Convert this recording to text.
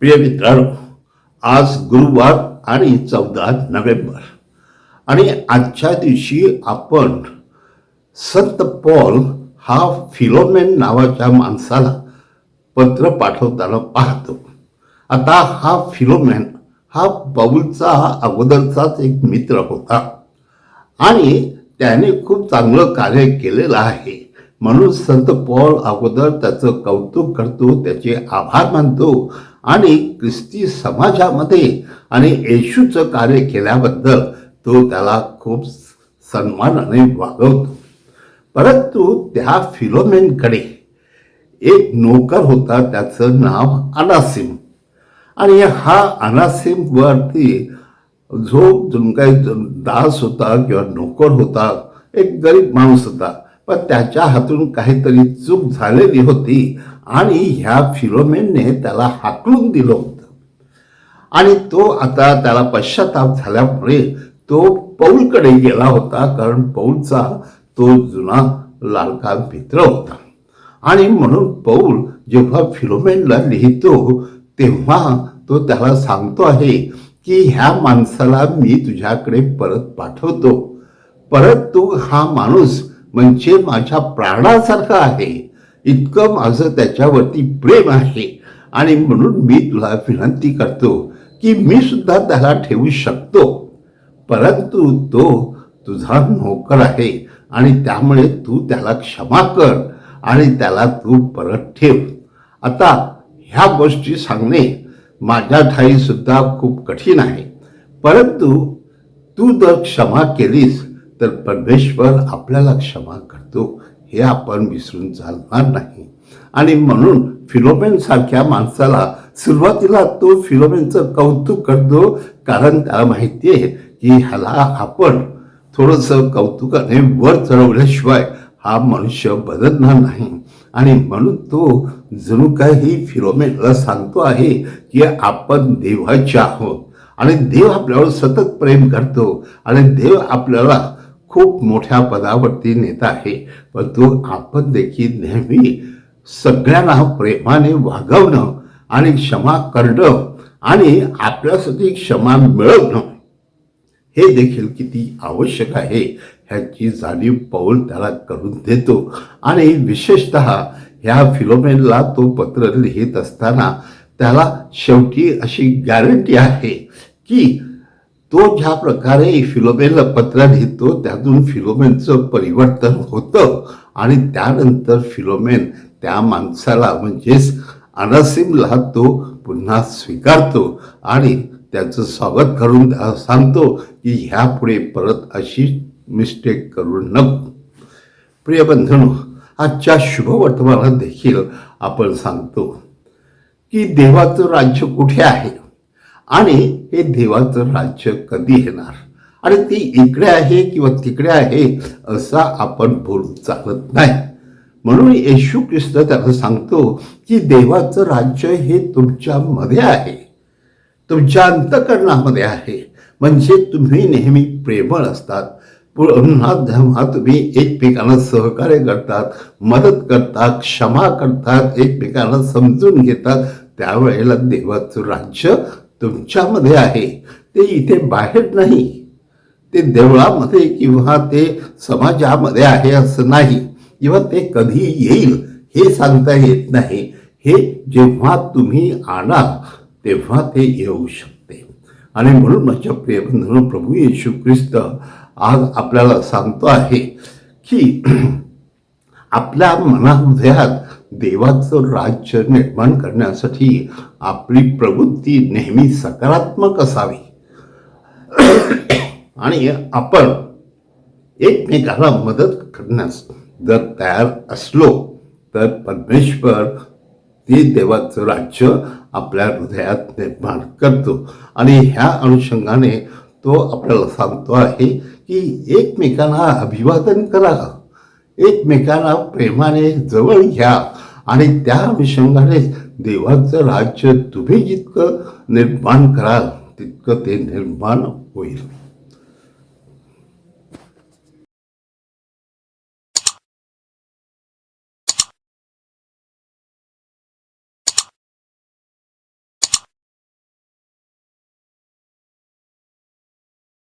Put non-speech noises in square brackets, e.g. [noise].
प्रिय मित्रांनो आज गुरुवार आणि चौदा नोव्हेंबर. आणि आजच्या दिवशी आपण संत पॉल हा फिलोमेन नावाच्या माणसाला पत्र पाठवताना पाहतो. आता हा फिलोमेन हा पौलचा अगोदरचाच एक मित्र होता. आणि त्याने खूप चांगलं कार्य केलेलं आहे. म्हणून संत पॉल अगोदर त्याचं कौतुक करतो त्याचे आभार मानतो आणि ख्रिस्ती समाजामध्ये आणि येशूचं कार्य केल्याबद्दल तो त्याला खूप सन्मानाने वागवतो. परंतु त्या फिलोमेनकडे एक नोकर होता त्याचं नाव अनासिम. आणि हा अनासिम वरती जो काही दास होता किंवा नोकर होता एक गरीब माणूस होता पण त्याच्या हातून काहीतरी चूक झालेली होती आणि ह्या फिलोमेनने त्याला हाकलून दिलं होतं. आणि तो आता त्याला पश्चाताप झाल्यामुळे तो पौलकडे गेला होता कारण पौलचा तो जुना लाडका मित्र होता. आणि म्हणून पौल जेव्हा फिलोमेनला लिहितो तेव्हा तो त्याला सांगतो आहे की ह्या माणसाला मी तुझ्याकडे परत पाठवतो. परंतु हा माणूस म्हणजे माझ्या प्राणासारखं आहे. इतकं माझं त्याच्यावरती प्रेम आहे. आणि म्हणून मी तुला विनंती करतो की मी सुद्धा त्याला ठेवू शकतो. परंतु तो तुझा नोकर आहे आणि त्यामुळे तू त्याला क्षमा कर आणि त्याला तू परत ठेव. आता ह्या गोष्टी सांगणे माझ्या ठाईसुद्धा खूप कठीण आहे. परंतु तू जर क्षमा केलीस तर परमेश्वर आपल्याला क्षमा करतो. हे आपण विसरून चालणार नाही. आणि म्हणून फिलोमेनसारख्या माणसाला सुरुवातीला तो फिलोमेनचं कौतुक करतो. कारण त्याला माहिती आहे की ह्याला आपण थोडंसं कौतुकाने वर चढवल्याशिवाय हा मनुष्य बदलणार नाही. आणि म्हणून तो जणू काही फिलोमेनला सांगतो आहे की आपण देवाचे आहोत. आणि देव आपल्यावर सतत प्रेम करतो. आणि देव आपल्याला खूप मोठ्या पदावरती नेता आहे परंतु आपण देखील नेहमी सगळ्यांना प्रेमाने वागवणं आणि क्षमा करणं आणि आपल्यासाठी क्षमा मिळवणं हे देखील किती आवश्यक आहे ह्याची जाणीव पौल त्याला करून देतो. आणि विशेषत ह्या फिलोमेनला तो पत्र लिहित असताना त्याला शेवटी अशी गॅरंटी आहे की तो ज्या प्रकारे फिलोमेनला पत्र लिहितो त्यातून फिलोमेनचं परिवर्तन होतं. आणि त्यानंतर फिलोमेन त्या माणसाला म्हणजेच अनासिमला तो पुन्हा स्वीकारतो आणि त्याचं स्वागत करून सांगतो की ह्यापुढे परत अशी मिस्टेक करू नको. प्रिय बंधनो आजच्या शुभवर्तमानात देखील आपण सांगतो की देवाचं राज्य कुठे आहे? आणि हे देवाचं राज्य कधी येणार? आणि ती इकडे आहे किंवा तिकडे आहे असा आपण बोलू चालत नाही. म्हणून येशू ख्रिस्त त्याला सांगतो की देवाचं राज्य हे तुमच्यामध्ये आहे. तुमच्या अंतकरणामध्ये आहे. म्हणजे तुम्ही नेहमी प्रेमळ असतात. पुन्हा जेव्हा तुम्ही एकमेकांना सहकार्य करतात मदत करतात क्षमा करतात एकमेकांना समजून घेतात त्यावेळेला देवाचं राज्य तुमच्यामध्ये आहे. ते इथे बाहेर नाही. ते देवळामध्ये किंवा ते समाजामध्ये आहे असं नाही. किंवा ते कधी येईल हे सांगता येत नाही. हे जेव्हा तुम्ही आणाल तेव्हा ते येऊ शकते. आणि म्हणून माझ्या प्रियबंधन प्रभू येशू ख्रिस्त आज आपल्याला सांगतो आहे की [clears throat] आपल्या मनाहृदयात देवाचं राज्य निर्माण करण्यासाठी आपली प्रवृत्ती नेहमी सकारात्मक असावी. आणि आपण एकमेकाला मदत करण्यास जर तयार असलो तर परमेश्वर ते देवाचं राज्य आपल्या हृदयात निर्माण करतो. आणि ह्या अनुषंगाने तो आपल्याला सांगतो आहे की एकमेकांना अभिवादन करा. एकमेकांना प्रेमाने जवळ घ्या. आणि त्या अनुषंगाने देवाचं राज्य तुम्ही जितकं निर्माण कराल तितकं ते निर्माण होईल.